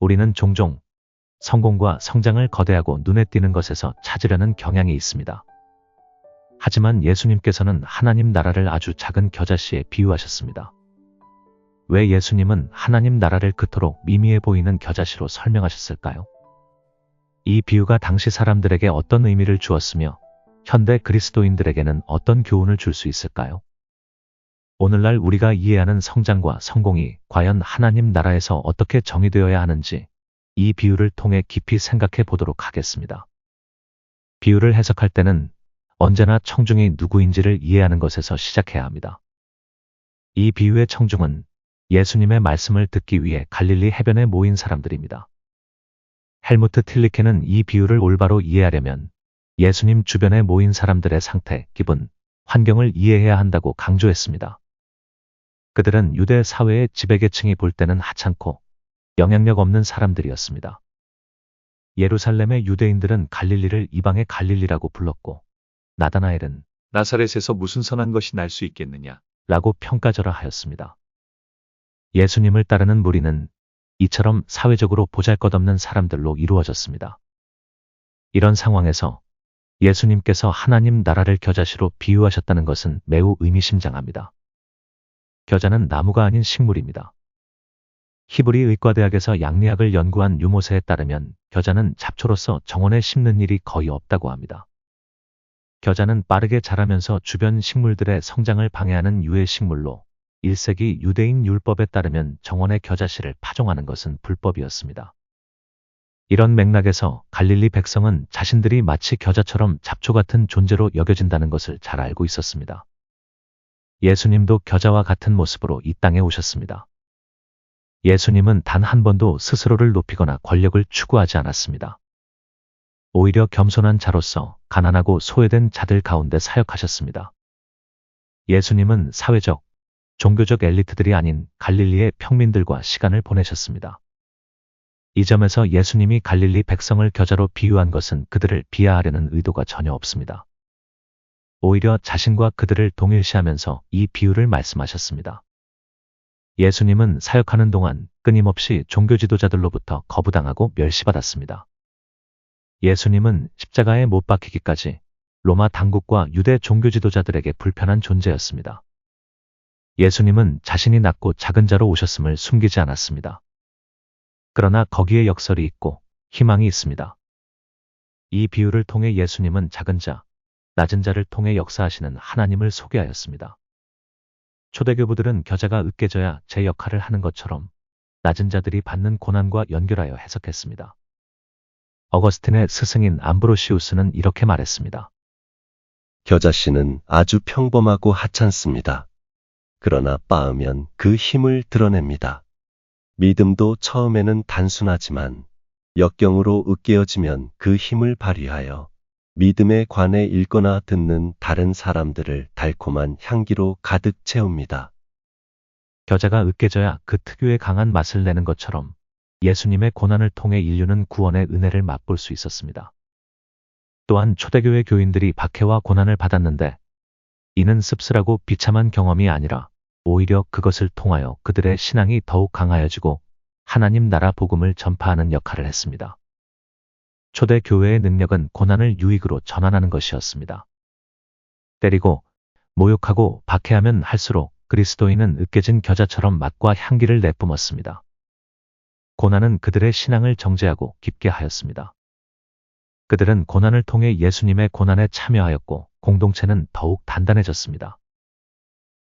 우리는 종종 성공과 성장을 거대하고 눈에 띄는 것에서 찾으려는 경향이 있습니다. 하지만 예수님께서는 하나님 나라를 아주 작은 겨자씨에 비유하셨습니다. 왜 예수님은 하나님 나라를 그토록 미미해 보이는 겨자씨로 설명하셨을까요? 이 비유가 당시 사람들에게 어떤 의미를 주었으며 현대 그리스도인들에게는 어떤 교훈을 줄 수 있을까요? 오늘날 우리가 이해하는 성장과 성공이 과연 하나님 나라에서 어떻게 정의되어야 하는지 이 비유를 통해 깊이 생각해 보도록 하겠습니다. 비유를 해석할 때는 언제나 청중이 누구인지를 이해하는 것에서 시작해야 합니다. 이 비유의 청중은 예수님의 말씀을 듣기 위해 갈릴리 해변에 모인 사람들입니다. 헬무트 틸리케는 이 비유를 올바로 이해하려면 예수님 주변에 모인 사람들의 상태, 기분, 환경을 이해해야 한다고 강조했습니다. 그들은 유대 사회의 지배계층이 볼 때는 하찮고 영향력 없는 사람들이었습니다. 예루살렘의 유대인들은 갈릴리를 이방의 갈릴리라고 불렀고 나다나엘은 나사렛에서 무슨 선한 것이 날 수 있겠느냐? 라고 평가절하 하였습니다. 예수님을 따르는 무리는 이처럼 사회적으로 보잘것없는 사람들로 이루어졌습니다. 이런 상황에서 예수님께서 하나님 나라를 겨자씨로 비유하셨다는 것은 매우 의미심장합니다. 겨자는 나무가 아닌 식물입니다. 히브리 의과대학에서 양리학을 연구한 유모세에 따르면 겨자는 잡초로서 정원에 심는 일이 거의 없다고 합니다. 겨자는 빠르게 자라면서 주변 식물들의 성장을 방해하는 유해 식물로 1세기 유대인 율법에 따르면 정원의 겨자씨를 파종하는 것은 불법이었습니다. 이런 맥락에서 갈릴리 백성은 자신들이 마치 겨자처럼 잡초 같은 존재로 여겨진다는 것을 잘 알고 있었습니다. 예수님도 겨자와 같은 모습으로 이 땅에 오셨습니다. 예수님은 단 한 번도 스스로를 높이거나 권력을 추구하지 않았습니다. 오히려 겸손한 자로서 가난하고 소외된 자들 가운데 사역하셨습니다. 예수님은 사회적, 종교적 엘리트들이 아닌 갈릴리의 평민들과 시간을 보내셨습니다. 이 점에서 예수님이 갈릴리 백성을 겨자로 비유한 것은 그들을 비하하려는 의도가 전혀 없습니다. 오히려 자신과 그들을 동일시하면서 이 비유를 말씀하셨습니다. 예수님은 사역하는 동안 끊임없이 종교 지도자들로부터 거부당하고 멸시받았습니다. 예수님은 십자가에 못 박히기까지 로마 당국과 유대 종교 지도자들에게 불편한 존재였습니다. 예수님은 자신이 낮고 작은 자로 오셨음을 숨기지 않았습니다. 그러나 거기에 역설이 있고 희망이 있습니다. 이 비유를 통해 예수님은 작은 자, 낮은 자를 통해 역사하시는 하나님을 소개하였습니다. 초대교부들은 겨자가 으깨져야 제 역할을 하는 것처럼 낮은 자들이 받는 고난과 연결하여 해석했습니다. 어거스틴의 스승인 암브로시우스는 이렇게 말했습니다. 겨자씨는 아주 평범하고 하찮습니다. 그러나 빻으면 그 힘을 드러냅니다. 믿음도 처음에는 단순하지만 역경으로 으깨어지면 그 힘을 발휘하여 믿음에 관해 읽거나 듣는 다른 사람들을 달콤한 향기로 가득 채웁니다. 겨자가 으깨져야 그 특유의 강한 맛을 내는 것처럼 예수님의 고난을 통해 인류는 구원의 은혜를 맛볼 수 있었습니다. 또한 초대교회 교인들이 박해와 고난을 받았는데 이는 씁쓸하고 비참한 경험이 아니라 오히려 그것을 통하여 그들의 신앙이 더욱 강하여지고 하나님 나라 복음을 전파하는 역할을 했습니다. 초대 교회의 능력은 고난을 유익으로 전환하는 것이었습니다. 때리고 모욕하고 박해하면 할수록 그리스도인은 으깨진 겨자처럼 맛과 향기를 내뿜었습니다. 고난은 그들의 신앙을 정죄하고 깊게 하였습니다. 그들은 고난을 통해 예수님의 고난에 참여하였고 공동체는 더욱 단단해졌습니다.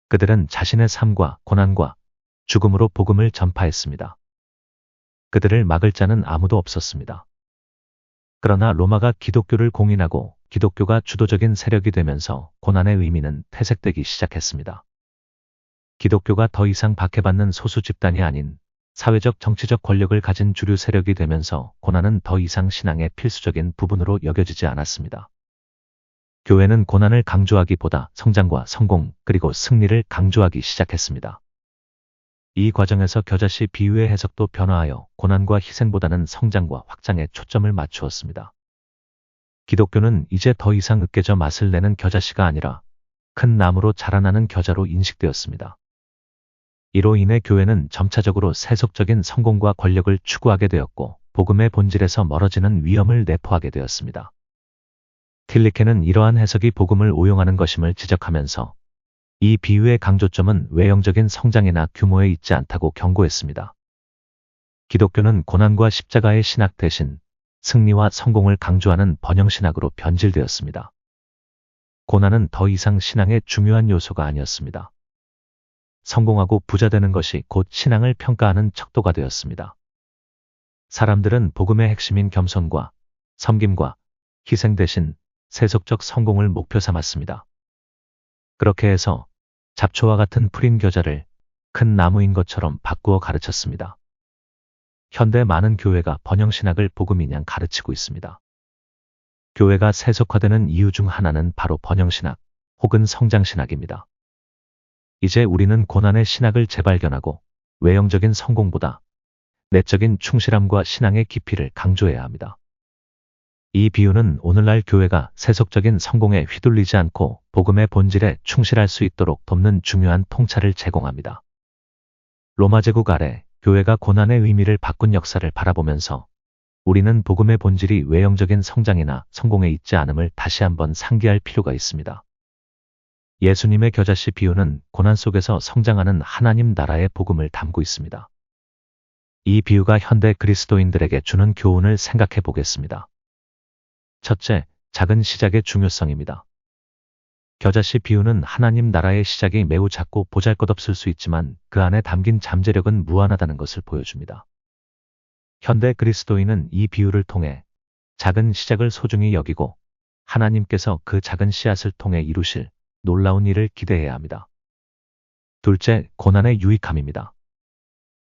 그들은 자신의 삶과 고난과 죽음으로 복음을 전파했습니다. 그들을 막을 자는 아무도 없었습니다. 그러나 로마가 기독교를 공인하고 기독교가 주도적인 세력이 되면서 고난의 의미는 퇴색되기 시작했습니다. 기독교가 더 이상 박해받는 소수 집단이 아닌 사회적 정치적 권력을 가진 주류 세력이 되면서 고난은 더 이상 신앙의 필수적인 부분으로 여겨지지 않았습니다. 교회는 고난을 강조하기보다 성장과 성공 그리고 승리를 강조하기 시작했습니다. 이 과정에서 겨자씨 비유의 해석도 변화하여 고난과 희생보다는 성장과 확장에 초점을 맞추었습니다. 기독교는 이제 더 이상 으깨져 맛을 내는 겨자씨가 아니라 큰 나무로 자라나는 겨자로 인식되었습니다. 이로 인해 교회는 점차적으로 세속적인 성공과 권력을 추구하게 되었고 복음의 본질에서 멀어지는 위험을 내포하게 되었습니다. 틸리케는 이러한 해석이 복음을 오용하는 것임을 지적하면서 이 비유의 강조점은 외형적인 성장이나 규모에 있지 않다고 경고했습니다. 기독교는 고난과 십자가의 신학 대신 승리와 성공을 강조하는 번영신학으로 변질되었습니다. 고난은 더 이상 신앙의 중요한 요소가 아니었습니다. 성공하고 부자 되는 것이 곧 신앙을 평가하는 척도가 되었습니다. 사람들은 복음의 핵심인 겸손과 섬김과 희생 대신 세속적 성공을 목표 삼았습니다. 그렇게 해서 잡초와 같은 풀인 겨자를 큰 나무인 것처럼 바꾸어 가르쳤습니다. 현대 많은 교회가 번영신학을 복음이냥 가르치고 있습니다. 교회가 세속화되는 이유 중 하나는 바로 번영신학 혹은 성장신학입니다. 이제 우리는 고난의 신학을 재발견하고 외형적인 성공보다 내적인 충실함과 신앙의 깊이를 강조해야 합니다. 이 비유는 오늘날 교회가 세속적인 성공에 휘둘리지 않고 복음의 본질에 충실할 수 있도록 돕는 중요한 통찰을 제공합니다. 로마 제국 아래 교회가 고난의 의미를 바꾼 역사를 바라보면서 우리는 복음의 본질이 외형적인 성장이나 성공에 있지 않음을 다시 한번 상기할 필요가 있습니다. 예수님의 겨자씨 비유는 고난 속에서 성장하는 하나님 나라의 복음을 담고 있습니다. 이 비유가 현대 그리스도인들에게 주는 교훈을 생각해 보겠습니다. 첫째, 작은 시작의 중요성입니다. 겨자씨 비유는 하나님 나라의 시작이 매우 작고 보잘것없을 수 있지만 그 안에 담긴 잠재력은 무한하다는 것을 보여줍니다. 현대 그리스도인은 이 비유를 통해 작은 시작을 소중히 여기고 하나님께서 그 작은 씨앗을 통해 이루실 놀라운 일을 기대해야 합니다. 둘째, 고난의 유익함입니다.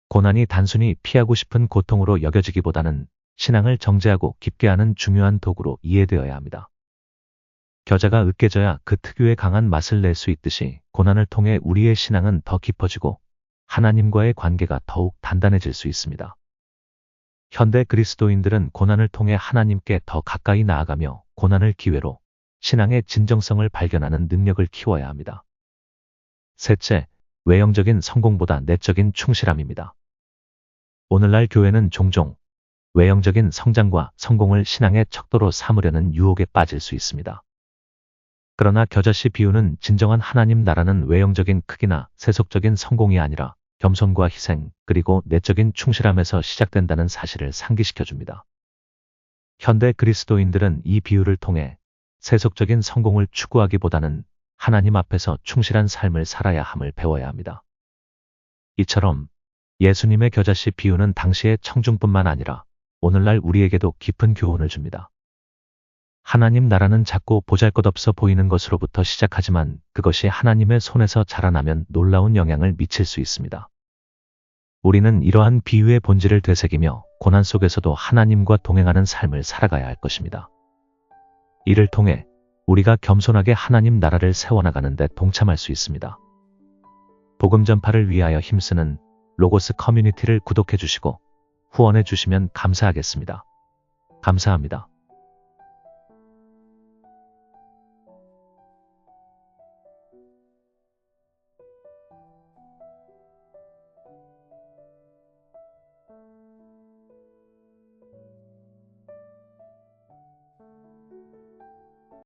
고난이 단순히 피하고 싶은 고통으로 여겨지기보다는 신앙을 정제하고 깊게 하는 중요한 도구로 이해되어야 합니다. 겨자가 으깨져야 그 특유의 강한 맛을 낼 수 있듯이 고난을 통해 우리의 신앙은 더 깊어지고 하나님과의 관계가 더욱 단단해질 수 있습니다. 현대 그리스도인들은 고난을 통해 하나님께 더 가까이 나아가며 고난을 기회로 신앙의 진정성을 발견하는 능력을 키워야 합니다. 셋째, 외형적인 성공보다 내적인 충실함입니다. 오늘날 교회는 종종 외형적인 성장과 성공을 신앙의 척도로 삼으려는 유혹에 빠질 수 있습니다. 그러나 겨자씨 비유는 진정한 하나님 나라는 외형적인 크기나 세속적인 성공이 아니라 겸손과 희생, 그리고 내적인 충실함에서 시작된다는 사실을 상기시켜 줍니다. 현대 그리스도인들은 이 비유를 통해 세속적인 성공을 추구하기보다는 하나님 앞에서 충실한 삶을 살아야 함을 배워야 합니다. 이처럼 예수님의 겨자씨 비유는 당시의 청중뿐만 아니라 오늘날 우리에게도 깊은 교훈을 줍니다. 하나님 나라는 작고 보잘것없어 보이는 것으로부터 시작하지만 그것이 하나님의 손에서 자라나면 놀라운 영향을 미칠 수 있습니다. 우리는 이러한 비유의 본질을 되새기며 고난 속에서도 하나님과 동행하는 삶을 살아가야 할 것입니다. 이를 통해 우리가 겸손하게 하나님 나라를 세워나가는 데 동참할 수 있습니다. 복음 전파를 위하여 힘쓰는 로고스 커뮤니티를 구독해 주시고 후원해 주시면 감사하겠습니다. 감사합니다.